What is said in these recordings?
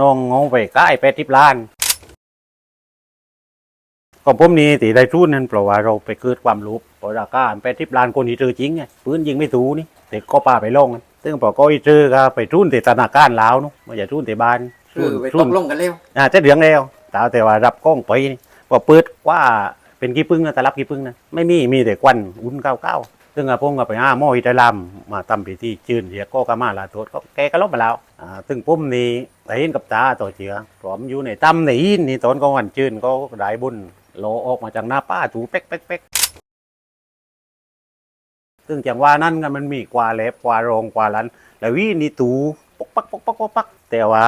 น้องเอาไปก้ายแปดทิบล้านของผมนี่ตีได้ทุนนั่นเพราะว่าเราไปเกิดความรู้พอราคาแปดทิบล้านคนที่เจอจริงไงปืนยิงไม่ถูนี่แต่ก็ป้าไปลองกันซึ่งพอก็อีเจอก็ไปทุนแต่ธนาคารลาวเนาะไม่ใช่ทุนแต่บ้านคือไปทุตนกลงกันเร็วอ่าจะเหลืองแล้วแต่แต่ว่ารับกล้องไปนี่พอเปิดว่าเป็นกี่ปึ้งนะแต่รับกี่ปึ้งนะไม่มีมีแต่ควันอุ่นเก้าเก้า ซึ่งอาพงก็ไปห้าหม้ออิตาลามมาทำพิธีจืนเรียกก็กามาลาโทษก็แกก็ลบมาแล้วอ่าซึ่งผมนี่ได้เห็นกับตาต่อเชือพร้อมอยู่ในตั้มในอินนี่ตอนก็วันจืนก็ได้บุญโลออกมาจากหน้าป้าถูเป๊กเป๊กเป๊กซึ่งจังว่านั่นกันมันมีกว่าเล็บกว่าโรงกว่าลันแล้ววินี่ตูปักปักปักปักปักแต่ว่า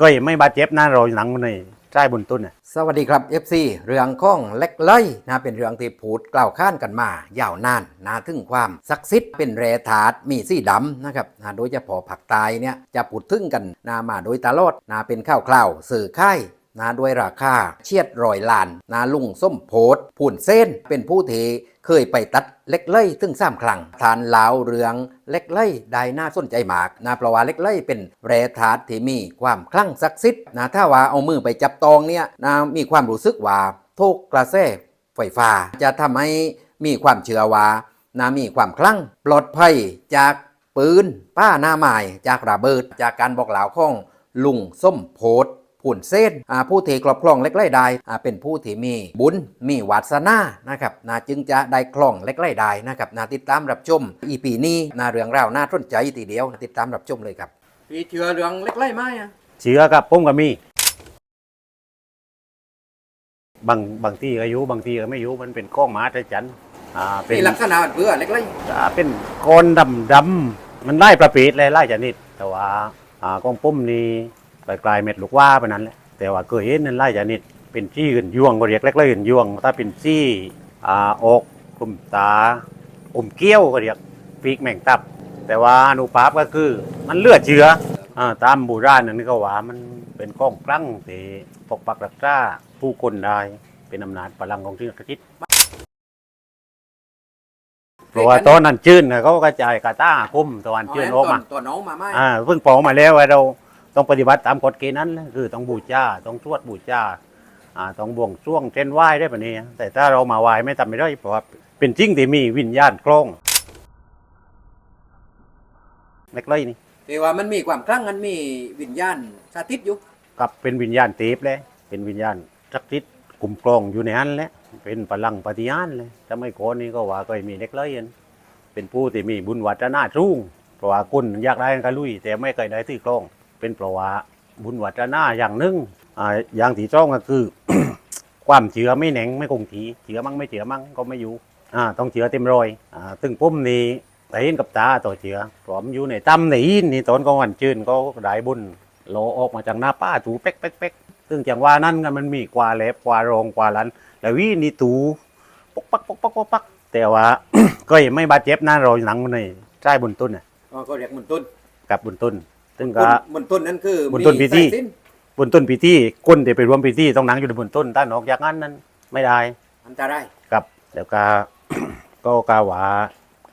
ก็ยังไม่บาดเจ็บนะเราหนังมัน ในใต้บนต้นน่ะสวัสดีครับ FC เรื่องข้องเล็กเล่ยนะเป็นเรื่องที่พูดกล่าวข้านกันมา ยาวนานนะถึงความศักดิ์สิทธิ์เป็นแร่ธาตุมีสีดำนะครับนะโดยเฉพาะผักตายเนี่ยจะพูดถึงกันนะมาโดยตลอดนะเป็นข้าวคลาวสื่อค่าย นะด้วยราคาเชียดรอยล้านนะลุงส้มโพดผุ่นเส้นเป็นผู้เท่เคยไปตัดเล็กเล่ยถึงสามครั้งทานลาวเรืองเล็กเล่ยได้น่าสนใจมากนะเพราะว่าเล็กเล่ยเป็นแร่ธาตุที่มีความคลั่งศักดิ์สิทธิ์นะถ้าว่าเอามือไปจับตองเนี่ยนะมีความรู้สึกว่าทุกกระแสไฟฟ้า จะทำให้มีความเชื่อว่านะมีความคลั่งปลอดภัยจากปืน ป้าหน้าหมายจากระเบิด จากการบอกเหล่าของลุงส้มโพด ผุ่นเส้นผู้ที่ครอบครองเล็กไล่ได้เป็นผู้ที่มีบุญมีวาสนานะครับนะจึงจะได้ครองเล็กไล่ได้นะครับนะติดตามรับชมอีปีนี้นะเรื่องราวน่าสนใจทีเดียวติดตามรับชมเลยครับพี่เชื่อเรื่องเล็กไล่ไหมอะเชื้อกับผมก็มีบางบางที่ก็อยู่บางที่ก็ไม่อยู่มันเป็นก้องหมาแต่จันอ่าเป็นลักษณะเพื่อเล็กไล่อ่าเป็นก้อนดำดำมันไล่ประเภทเลยไล่ชนิดแต่ว่าอ่ากองปุ้มนี่ กลายๆเม็ดลูกว่าไปนั้นแหละแต่ว่าเคยเห็นนั่นไล่ชนิดเป็นจี้อื่นยวงก็เรียกเล็กๆอื่นยวง ถ้าเป็นจี้อ่าอกกลุ่มตาอมเกี้ยวก็เรียกปีกแมงตับ แต่ว่าอนุภาพก็คือมันเลือดเชื้ออาตามโบูราณนั่นก็ว่ามันเป็นก้องกลั้งที่ปกปักรักษาผู้คนได้เป็นอำนาจพลังของที่นักคิดเพราะว่าตอนนั้นจื้นน่ะเขากระจายกาตาอาคุ้มตอนจื้นออกมาตัวน้องมาไหมอ่าเพิ่งปอกมาแล้วว่าเรา ต้องปฏิบัติตามกฎเกณฑ์นั้นนะคือต้องบูชาต้องทวดบูชาอ่าต้องบวงช่วงเช่นไหว้ได้ปะนี้แต่ถ้าเรามาไหว้ไม่ทำไม่ได้เพราะว่าเป็นจริงที่มีวิญญาณคล้องเล็กเลยนี่แต่ว่ามันมีความคลั่งมันมีวิญญาณสถิตอยู่กับเป็นวิญญาณเทพเลยเป็นวิญญาณศักดิ์สิทธิ์กลุ่มกรองอยู่ในนั้นแหละเป็นพลังปฏิญาณเลยถ้าไม่โกอนนี่ก็ว่าก็มีเล็กเลยอันเป็นผู้ที่มีบุญวัฒนาสูงเพราะว่าคุณอยากได้กันลุย แต่ไม่เคยได้ที่กรอง เป็นเพราะว่าบุญวัฒนาอย่างหนึ่งอ่าอย่างที่จ้องก็คือ ความเชื่อไม่แหน่งไม่คงทีเชื่อมั่งไม่เชื่อมั่งก็ไม่อยู่อ่าต้องเชื่อเต็มร้อยอ่าซึ่งผมนี่ได้เห็นกับตาต่อเชื่อพร้อมอยู่ในตั้มในอินนี่ตอนกลางวันจืนก็ได้บุญโลออกมาจากหน้าป้าถูเป๊กเป๊กเป๊กซึ่งจังว่านั่นกันมันมีกว่าเล็บกว่าโรงกว่าลันแล้ววินี่ตูปกปักปกปักปกปักแต่ว่าก็ยังไม่บาดเจ็บนะเราหนังมันในใต้บนต้นน่ะอ๋อก็เรียกมุนต้นกับบนต้น ซึ่งก็มุนต้นนั้นคือบนต้นพิธี มีสายสิญบนต้นพิธีก้นเดี๋ยวไปรวมพิธีต้องหนังอยู่บนต้นถ้านออกจากนั้นนั้นไม่ได้อันตรายกับแล้วก็ ก็กาว่า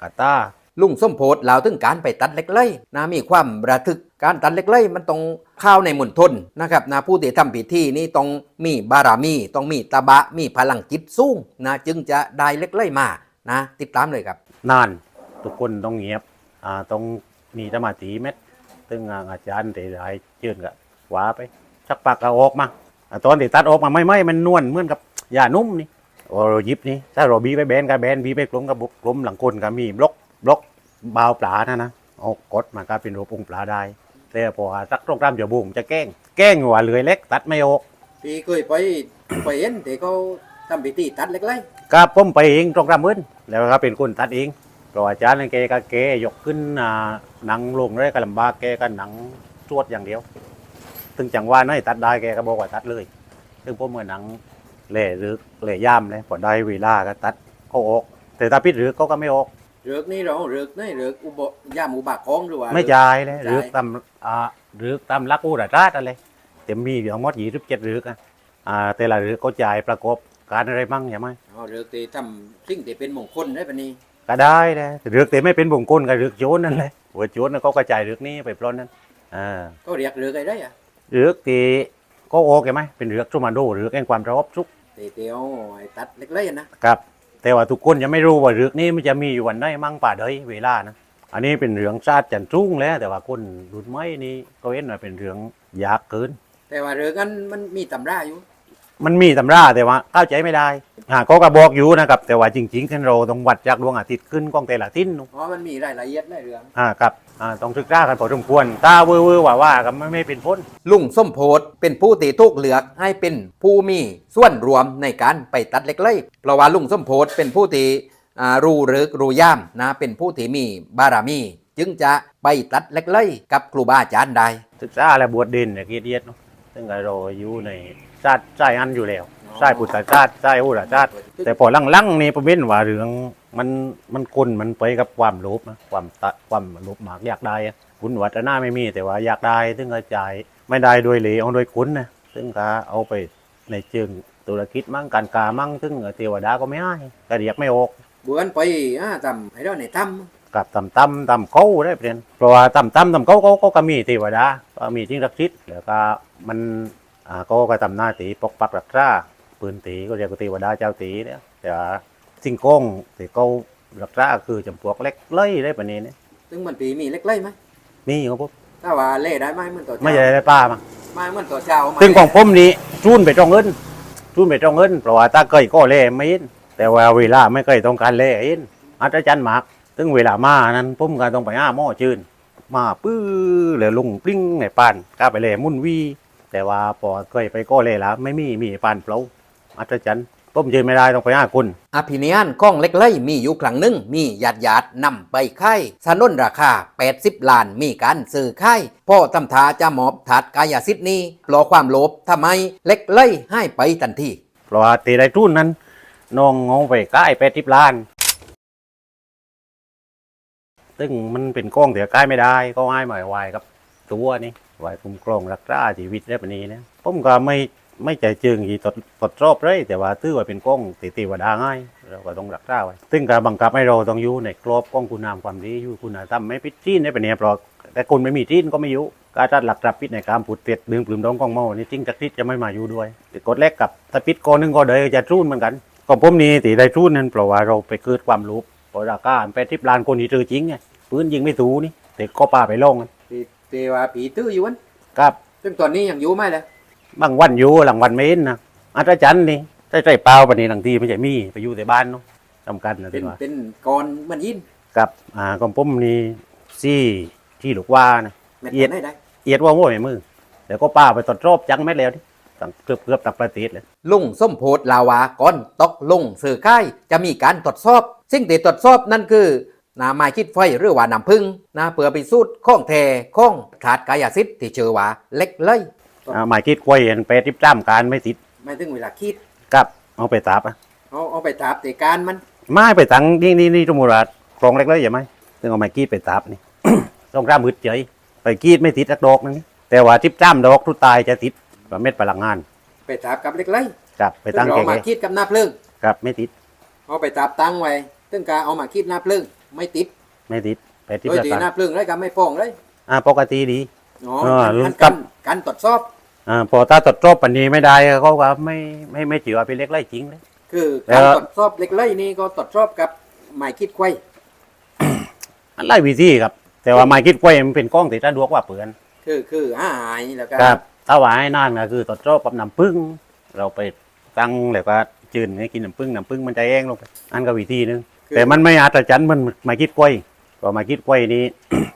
กาตา ลุงส้มโพดเล่าถึงการไปตัดเล็กไล่นะมีความระทึกการตัดเล็กไล่มันต้องเข้าวในหมุนทนนะครับนะผู้ที่ทำพิธีนี่ต้องมีบารมี ต้องมีตะบะมีพลังจิตสูงนะจึงจะได้เล็กไล่มานะ ติดตามเลยครับ นาน ทุกคนต้องเงียบอ่าต้องมีสมาธิเม็ด ซึ่งอาจารย์ที่ได้เชิญกับขวาไปชักปากก็ออกมาอ่าตอนที่ตัดออกมาไม่ไม่มันนวลเหมือนกับยานุ่มนี่โอ้เราหยิบนี่ถ้าเราบีไปแบนกับแบนบีไปกลมกับบุกกลมหลังคนก็มีบล็อกบล็อกบาวปลานะนะเอากดมันก็เป็นรูปองค์ปลาได้แต่พอสักตรงตามจะบุงจะแกล้งแกล้งว่าเหลือยเล็ก ตัดไม่ออกพี่เคยไปไปเห็นแต่เขาทำพิธีตัดเล็กไล่ก็ผมไปเองตรงตามมืนแล้วก็เป็นคนตัดเอง เพราะอาจารย์นั่นแกก็แกยกขึ้นอ่าหนังลงเลยก็ลำบากแกก็หนังตรวจอย่างเดียวถึงจังว่าน้อยตัดได้แกก็บอกว่าตัดเลย ซึ่งผมเมื่อหนังเล่หรือเล่ย่ามเลยพอได้เวลาก็ตัดก็ออกแต่ถ้าพิษหรือเขาก็ไม่ออกเรือกนี่เราเรือกนี่เรือกอุบย่ามอุบากของหรือว่าไม่จ่ายเลยจ่ายหรือตามอ่าหรือตามรักอูดราชอะไรเต็มมีอยู่ทั้งหมดยี่สิบเจ็ดหรือกันอ่าแต่ละหรือก็จ่ายประกอบการอะไรบ้างใช่ไหมอ๋อเรือกที่ทำสิ่งที่เป็นมงคลได้ปะนี่ ก็ได้นะเรือกแต่ไม่เป็นบงกลก็เรือกโจรนั่นแหละหัวโจรน่ะเขากระจายเรือกนี้ไปปล้นนั้นอ่าก็เรียกเรือกอะไรได้อะเรือกที่ก็โอเคไหมเป็นเรือกจุมาโดเรือกแห่งความรอบสุขเตียวไอ้ตัดเล็กเลยนะครับ แต่ว่าทุกคนยังไม่รู้ว่าเรือกนี้มันจะมีอยู่วันไหนมั่งป่าเดยเวลานะอันนี้เป็นเรืองชาติจันทรุ่งแล้ว แต่ว่าคนรุ่นใหม่นี่ก็เห็นว่าเป็นเรืองยากเกิน แต่ว่าเรื่องนั้นมันมีตำราอยู่ มันมีตำราแต่ว่าเข้าใจไม่ได้ อ่าก็กระบอกอยู่นะครับ แต่ว่าจริงๆขึ้นเราต้องวัดจากดวงอาทิตย์ขึ้นกล้องแต่ละทิศนู่นเพราะมันมีรายละเอียดในเรื่องอ่าครับอ่าต้องศึกษากันพอสมควรถ้าเวอร์เวอร์ว่าว่ากันไม่ไม่เป็นพ้นลุงส้มโพธเป็นผู้ตีทุกเลือกให้เป็นผู้มีส่วนรวมในการไปตัดเล็กเลยเพราะว่าลุงส้มโพธเป็นผู้ตีอ่ารู้หรือรู้ย่ามนะเป็นผู้ที่มีบารมี จึงจะไปตัดเล็กเลยกับครูบาอาจารย์ได้ศึกษาและบวชเด่นเนี่ยเกียรติเยศเนาะซึ่งก็เราอยู่ในชาติชาติอันอยู่แล้ว ชาติพุทธชาติชาติโหราชาติ แต่พอลังๆนี่ประเม็นว่าเรื่องมันมันคนมันไปกับความโลภนะความตะความโลภมากอยากได้อะคุณวัฒนาไม่มีแต่ว่าอยากได้ซึ่งกระจายไม่ได้โดยเหลวเอาโดยคุณนะซึ่งก็เอาไปในเชิงธุรกิจมั่งการกามั่งซึ่งเทวดาก็ไม่ให้ก็เรียกไม่ออก บวนไปอ่าทำให้เราในถ้กับตำตำตำเขาได้เปลี่ยนเพราะว่าตำตำตำเขาเขาเขาก็มีเทวดาก็มีทิ้งรักชิดแล้วก็มันอ่าเขาก็ทำหน้าตีปกปักรักษา ปืนตีก็เรียกว่าเทวดาเจ้าตีเนี่ยแต่ว่าสิ่งโกงที่เขารักษาคือจำพวกเล็กเล่ยได้ปะนี้เนี่ยซึ่งมันปีมีเล็กเล่ยไหมมีครับผมถ้าว่าเล่ได้ไหมเหมันตัวเจ้าไม่ใช่ได้ป้ามาไม่เหมันตัวเจ้าซึ่งของผมนี้จุนไปตรงเงินจุนไปตรงเงินเพราะว่าถ้าเคยก็เล่ไม่เห็นแต่ว่าเวลาไม่เคยต้องการเล่เห็นอาจารย์หมากถึงเวลามานั้นผมก็ต้องไปห้าหม้อจืนมาปื้อแล้วลุงปลิ้งในปานกล้าไปเลยมุ่นวีแต่ว่าพอเคยไปก็เลยละไม่มีมีปานเปล่า อัศจรรย์ต้มยืนไม่ได้ต้องไปห้าคนอภินิหารก้องเล็กเลยมีอยู่ครั้งหนึ่งมีญาติญาติๆนำไปค่ายสนนราคา 80 ล้านมีการซื้อค่ายพ่อตำทาจะหมอบถาดกายสิทธิ์นี้ปลอความโลภทำไมเล็กเลยให้ไปทันทีเพราะว่าตีได้ทุนนั้นน้องเอาไปก้ายแปดสิบล้าน ซึ่งมันเป็นกล้องเดี๋ยวก้ายไม่ได้ก็ให้หมายไวกับ ตัวนี่ไวคุ้มครองรักษาชีวิตได้ปานนี้นะผมก็ไม่ ไม่ใจเจิงที่ตดตดรอบเลยแต่ว่าถือว่าเป็นกล้องตีตีว่าดาง่ายเราก็ต้องรักษาไว้ซึ่งการบังคับให้เราต้องอยู่ในกรอบกล้องคุณงามความดีอยู่คุณธรรมไม่พิดจีนได้ปานนี้เพราะแต่คนไม่มีจีนก็ไม่อยู่การจัดหลักจับพิษในการผูดเต็ดดึงปลืมดองกองเมานี่จริงจักทิศจะไม่มาอยู่ด้วยแต่กดแรกกับถ้าพิษกอหนึงก็เดยจะรุ่นเหมือนกันของผมนี่ตีได้ทุนนั่นเพราะว่าเราไปเกิดความรู้เพราะราคาแปดทิบล้านคนที่เจอจริงไงปืนยิงไม่ถูนี่แต่ก็ป่าไปลงเตว่าผีตื้ออยู่วันครับซึ่งตอนนี้ยังอยู่ไหมเลย บางวันอยู่หลังวันไม่เห็นนะอาจารย์นี่ใจใจเปล่าปานนี้บางทีไม่ใช่มีไปอยู่แต่บ้านเนาะทำกันนะเป็ที่นว่าเป็นกรมันยินกับอ่าของผมนี่ซี่ที่ลูกว่านะเม็ดเอียด ได้ได้เอียดว่าโง่ในมือแต่ก็ป้าไปตรวจรอบจังแม่แล้วนี่ตั้งเกือบเกือบตักประเทศเลย ลุงส้มโพธลาวาก่อนตกลงสื่อค่ายจะมีการตรวจสอบ สิ่งที่ตรวจสอบนั่นคือนาไม้คิดไฟหรือว่าน้ำพึ่งนะเพื่อไปสูตรข้องแทข้องขาดกายสิทธิ์ที่เชื่อว่าเล็กเลย อ่าหมายคิดกล้วยเห็นแปดทิบจ้ามการไม่ติดไม่ถึงเวลาคิดกับเอาไปตับอะเอาเอาไปตาบแต่การมันไม่ไปตังนี่นี่นี่สมมุติว่าคลองเล็กเลยอย่าไหมซึ่งเอาไม้กรีดไปตับนี่ ต้องร่ามืดเฉยไปกรีดไม่ติดสักดอกนึงนี่แต่ว่าทิพจ้ามดอกทุกตายจะติดว่าเม็ดพลังงาน ไปตาบกับเล็กเลยกับไปตั้งซึ่แก่เอามาคิดกับหน้าเพลิงๆกับไม่ติด เอาไปตาบตั้งไว้ซึ่งการเอามาคิดหน้าเพลิงไม่ติด ไม่ติดไปทิพโดยจะที่ตันหน้าเพลิงเลยก็ไม่ป้องเลยอ่าปกติดีอ๋อเออการครักาบรการตรวจสอบ อ่าพอถ้าตรวจรอบปันนี้ไม่ได้เขาก็ไม่ไม่ไม่ถือว่าเป็นเล็กไล่จริงเลย คือแล้การวตรวจสอบเล็กเลยนี่ก็ตรวจสอบกับหมายคิดไว้อันไล่วิธีครับ แต่ว่าไม้คิดกล้วยมันเป็นกล้องติดสะดวกกว่าเปลือนคือคือหายแล้วก็ครับถ้าว่าให้นานก็คือตรวจรอบกับน้ำผึ้งเราไปตั้งแล้วก็จืนให้กินน้ำผึ้งน้ำผึ้งมันจะแห้งลงไปอันก็วิธีหนึงคือ แต่มันไม่อัศจรรย์มันมาคิดกล้วยก็มาคิดกล้วยนี้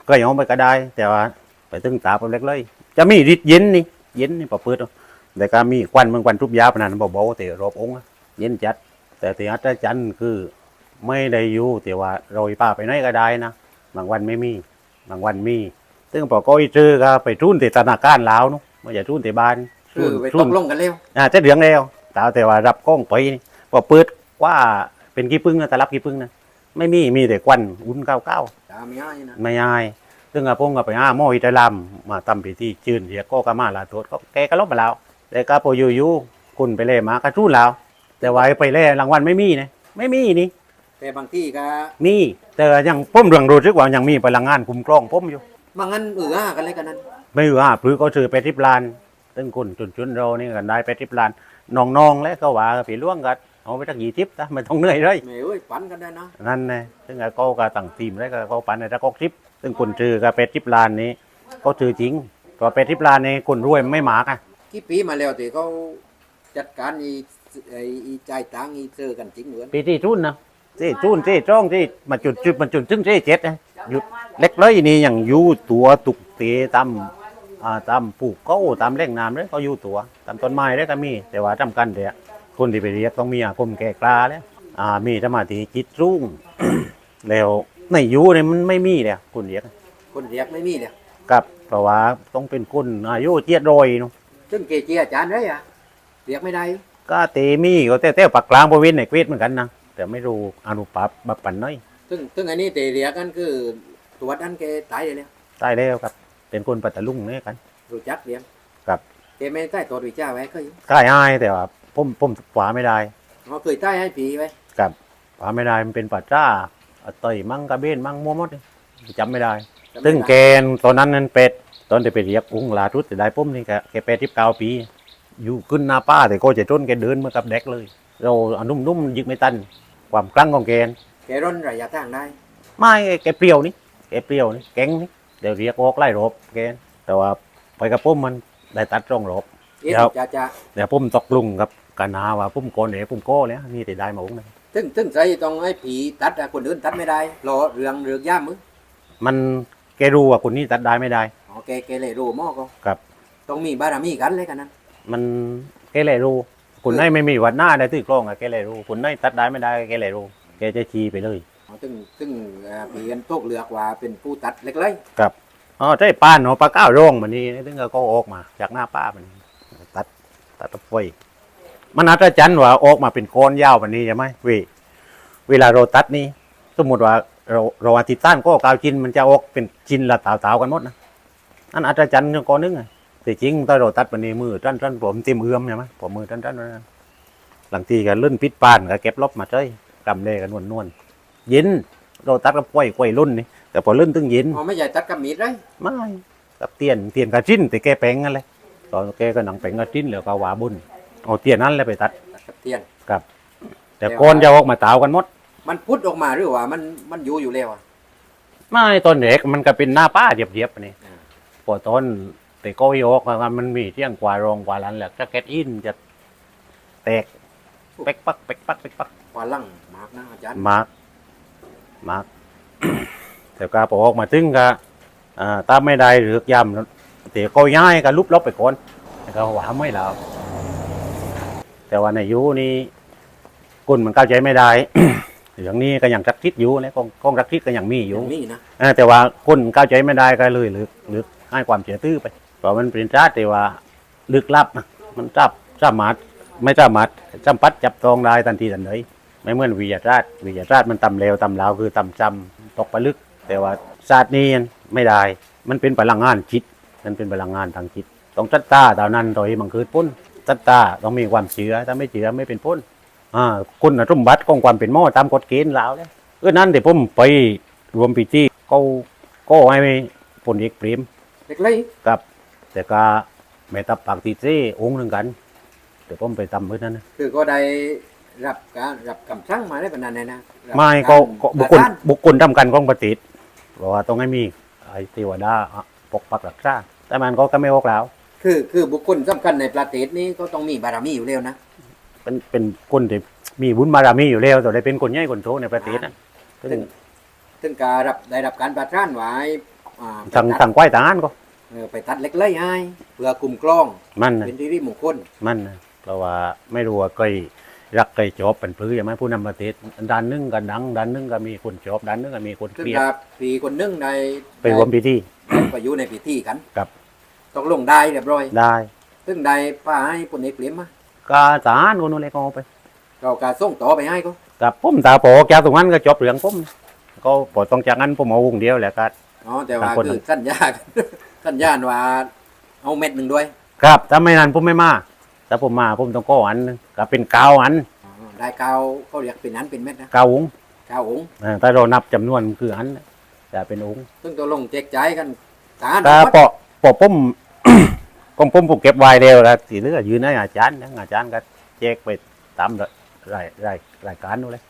ก็ยังเอาไปก็ได้ แต่ว่าไปตึงตาไปเล็กเลย จะมีฤทธิ์เย็นนี่ เย็นนี่ปะเปิดเอาแต่ก็มีควันมันควันทุบยาปานนั้นเบาๆแต่รอบองค์อะเย็นจัด แต่ที่อัศจรรย์คือไม่ได้อยู่แต่ว่าเราอีป้าไปไหนก็ได้นะบางวันไม่มี บางวันมีซึ่งพอก็อีเจอก็ไปทุ่นแต่ธนาคารลาวเนาะไม่ใช่ทุ่นแต่บ้านคือไปตทุ่นกลงกันเร็วอ่าจะเหลืองแล้วแต่แต่ว่ารับกล้องไปนี่พอเปิดว่าเป็นกี่ปึ้งนะแต่รับกี่ปึ้งนะไม่มีมีแต่ควันอุ่นเก้าเก้าตามง่ายนะไม่ยาย ซึ่งอาพงก็ไปห้าหม้ออิตาลัมมาทำพิธีจืนเรียกก็กามาลาโทษก็แกก็ลบมาแล้วแต่ก็พออยู่ยูคุณไปเล่มาก็ทุ่นแล้ว แต่ว่าไปเล่รางวัลไม่มีนะไม่มีนี่ แต่บางที่ก็มีแต่ยังพ้มเรื่องรู้สึกว่ายังมีพลังงานคุ้มครองพ้มอยู่บางงั้นเออกันเลยกันนั้น ไม่ว่าพรือก็ซื้อไปทิพลานตึงคนจุนจุนเรานี่กันได้ไปทิพลานน้องๆแล้วก็ว่าผีล่วงกันเอาไปทักยี่ทิพนะไม่ต้องเหนื่อยเลยแม่เอ้ยปันกันได้นะนั่นไงซึ่งก็ก็ตั้งทีมแล้วก็ปันในตะกอกทิพ ซึ่งคนจือกับเป็ดทิพลานนี้ก็จือจริงเพราะเป็ดทิพลานนี่คนรวยไม่หมากอะกี่ปีมาแล้วที่เขาจัดการอีไอ้อีจ่ายตังค์อีเจอกันจริงเหมือนปีที่จุนนะที่จุนที่จ้องที่มาจุดจุดมันจุดซึ่งที่เจ็ดนะหยุดเล็กเลยนี่อย่างอยู่ตัวตุกเตะตามอ่าตามปลูกเขาตามแหล่งน้ำเลยเขาอยู่ตัวตามต้นไม้เลยก็มี แต่ว่าจำกันเดียคนที่ไปเรียกต้องมีอาคมแก่กล้าแล้วอ่ามีสมาธิจิตรุ่งแล้ว ในอยูเนี่ยมันไม่มีเลยคนเรียกคนเรียกไม่มีเนี่ยกับเพราะว่าต้องเป็นคนอายุเจ็ดรอยเนาะซึ่งเกจิอาจารย์ได้อะเรียกไม่ได้ ก็เตมีก็เต้เต้ปักกลางบริเวณในเควทเหมือนกันนะแต่ไม่รู้อนุปับบับปันน้อยซึ่งซึ่งอันนี้เตเรียกกันคือตัวดันแกตายเลยเนี่ยตายแล้วครับ เป็นคนปัตตาลุงเนี่ยกันรู้จักเรียงครับแกไม่ใต้ตัววิจาไว้เคยกล้ายอ้ายแต่ว่าผมผมขวาไม่ได้เขาเคยใต้ให้ผีไว้กับขวาไม่ได้มันเป็นปัจจ้าอะ ต่อยมั่งกระเบนมั่งมัวหมดเลยจำไม่ได้จำไม่ซึ่งได้แกนตอนนั้นนั้นเป็ดตอนที่ไปเรียกอุ้งลาทุดแต่ได้ปุ้มนี่แกแกเป็ดที่เก้าปี อยู่ขึ้นหน้าป้าแต่ก็จะจนแกเดินมากับเด็กเลย เราเอานุ่มๆยึกไม่ตัน ความคลั่งของแกนแกร่อนระยะทางได้ ไม่แกเปรี้ยวนี่แกเปรี้ยวนี่แก๊งนี่เดี๋ยวเรียกออกไล่รบแกนแต่ว่าไปกับปุ้มมันได้ตัดร่องรบเอ็นครับจะจะเดี๋ยวปุ้มตกลุงกับกันนาว่าปุ้มโกนเดี๋ยวปุ้มโก้แล้วนี่แต่ได้มาอุ้งนะ ซึ่งซึ่งใจต้องให้ผีตัดอะคนอื่นตัดไม่ได้รอเรื่องเรื่องย่ามมือมันแกรู้ว่าคนนี้ตัดได้ไม่ได้อ๋อแกแกเลยรู้หม้อก็ครับ ต้องมีบารมีกันเลยกันนั้นมันแกเลยรู้คนไหนไม่มีวัดหน้าได้ตื้อกล้องอะแกเลยรู้คนไหนตัดได้ไม่ได้แกเลยรู้แกจะชี้ไปเลยอ๋อซึ่งซึ่งเอ่อผีกันโตกเลือกว่าเป็นผู้ตัดเล็กเลยอ๋อใช่ป้านเนาะปลาก้าวร่องมันนี่ถึงก็ออกมา จากหน้าป้ามันตัดตัดตะไฟ มันอัศจรรย์ว่าออกมาเป็นก้อนยาวแบบนี้ใช่ไหมเวเวลาเราตัดนี่สมมติว่าเราเราอาทิตย์ต้านก็กาวจินมันจะออกเป็นจินละตาวๆกันหมดนะนั่นอัศจรรย์ก้อนนึงไงแต่จริงถ้าเราตัดแบบนี้มือตั้นตั้นผมเต็มเอื้อมใช่ไหมผมมือตั้นตั้นนั้นหลังทีกันลื่นพิษปานก็เก็บลบมาเจ้ยกำเล่กันนวลนวลๆเย็นเราตัดกับกล้วยกล้วยรุ่นนี่แต่พอลื่นตึงเย็นอ๋อไม่ใช่ตัดกับมีดเลยไม่กับเตียนเตียนกระจิ้นแต่แกแปลงนั่นเลยตอนแกก็หนังแปลงกระจิ้นแล้วก็หวาบุญ เอาเตียนนั้นเลยไปตัดตัดกับเทียนแต่ก้อนจะออกมาตาวกันหมดมันพุดออกมาหรือว่ามันมันอยู่อยู่แล้วอะ ไม่ตอนเด็กมันก็เป็นหน้าป้าเดียบๆนี่อ่าพอตอนแต่ก็ยกมามันมีเที่ยงกว่ารองกว่าลันแหละจะแกตอินจะแตกเป๊กปักเป๊กปักเป๊กปักกว่าลังมากนะอาจารย์มาร์กมาร์ก แต่ก็พอออกมาถึงก็อ่าถ้าไม่ได้หรือกยำแต่ก็ย้ายก็ลุบลบไปก่อนแล้วก็หวาไม่แล้ว แต่ว่าในอยูนี่กุนมันเข้าใจไม่ได้เรื่องนี้ก็ยังรักทิศอยู่นะกองกองรักทิศก็ยังมีอยู่ยังมีนะเออแต่ว่าคนเข้าใจไม่ได้ก็เลยลึกลึกให้ความเชื่อตื้อไปเพราะมันเป็นชาติที่ว่าลึกลับนะมันจับสามารถไม่สามารถจำปัดจับตองได้ทันทีทันใดไม่เหมือนวิทยาศาสตร์วิทยาศาสตร์มันตำเลวตำลาวคือตำจำตกไปลึก แต่ว่าศาสตร์นี้ไม่ได้ มันเป็นพลังงานจิตมันเป็นพลังงานทางจิตต้องจัดตาเท่านั้นโดยมันคือปุ้น จัดตาต้องมีความเชื่อถ้าไม่เชื่อไม่เป็นปุ้นอ่าคุณสมบัติของความเป็นหม้อตามกฎเกณฑ์แล้วเนี่ยเออนั่นเดี๋ยวผมไปรวมพิธีเขาก็ให้พลเอกเปรมเล็กเลยกับ แต่ก็แม่ทัพปากตีเจ้องค์หนึ่งกันเดี๋ยวผมไปทำเพื่อนั้นนะคือก็ได้รับการรับคำสั่งมาได้ปานนั้นเลยนะรับไม่ก็ารก็บุคคลประทานบุคคลทำกันของปฏิษเพราะว่าต้องให้มีไอ้เทวดาปกปักรักษาแต่มันก็ก็ไม่ออกแล้ว คือคือบุคคลสำคัญในประเทศนี้ก็ต้องมีบารมีอยู่แล้วนะเป็นเป็นคนที่มีบุญบารมีอยู่แล้วแต่ได้เป็นคนใหญ่คนโตในประเทศนะซึ่งซึ่งซึ่งการรับได้รับการประทานไว้อ่าทางไปตัดทางควายทหารก็ เออไปตัดเล็กเลยให้เพื่อกลุ่มกล้องมันนะเป็นที่ริมงคลมันนะเพราะว่าไม่รู้ว่าเคยรักเคยจอบเป็นพื้นใช่ไหมผู้นำประเทศด้านหนึงก็ดังด้านหนึงก็มีคนจอบด้านหนึงก็มีคนเกซึ่งลียดกับปีคนหนึงในไปรวมพิธีได้ไปอยู่ในพิธีกันครับ ตกลงได้เรียบร้อย ได้ซึ่งได้ป้าให้คนเอกเปลี่ยนมาก็ทหารคนนู้นเลยก็เอาไปเราการส่งต่อไปให้ก็กับผมตาโปอกจากตรงนั้นก็จบเรื่องผมก็พอต้องจากนั้นผมเอาวงเดียวแหละครับอ๋อแต่ว่าต่างคนคือสัญญาสัญญาณว่าเอาเม็ดหนึ่งด้วย ครับถ้าไม่นั้นผมไม่มาถ้าผมมาผมต้องก้ออันหนึงก็เป็นเก้าอันอ๋อได้เกาวเขาเรียกเป็นนั้นเป็นเม็ดนะเก้าองค์เกาวองค์เออถ้าเรานับจำนวนคืออันน่ะจะเป็นองค์ซึ่งตกลงแจกจ่ายกันทหารถ้าทั้งหมดปอปอผม ก็ผมผมเก็บไว้เร็วแล้วสีเหลือยืนให้อาจารย์นะอาจารย์ก็แจกไปตามรายรายรายการนู้นเลย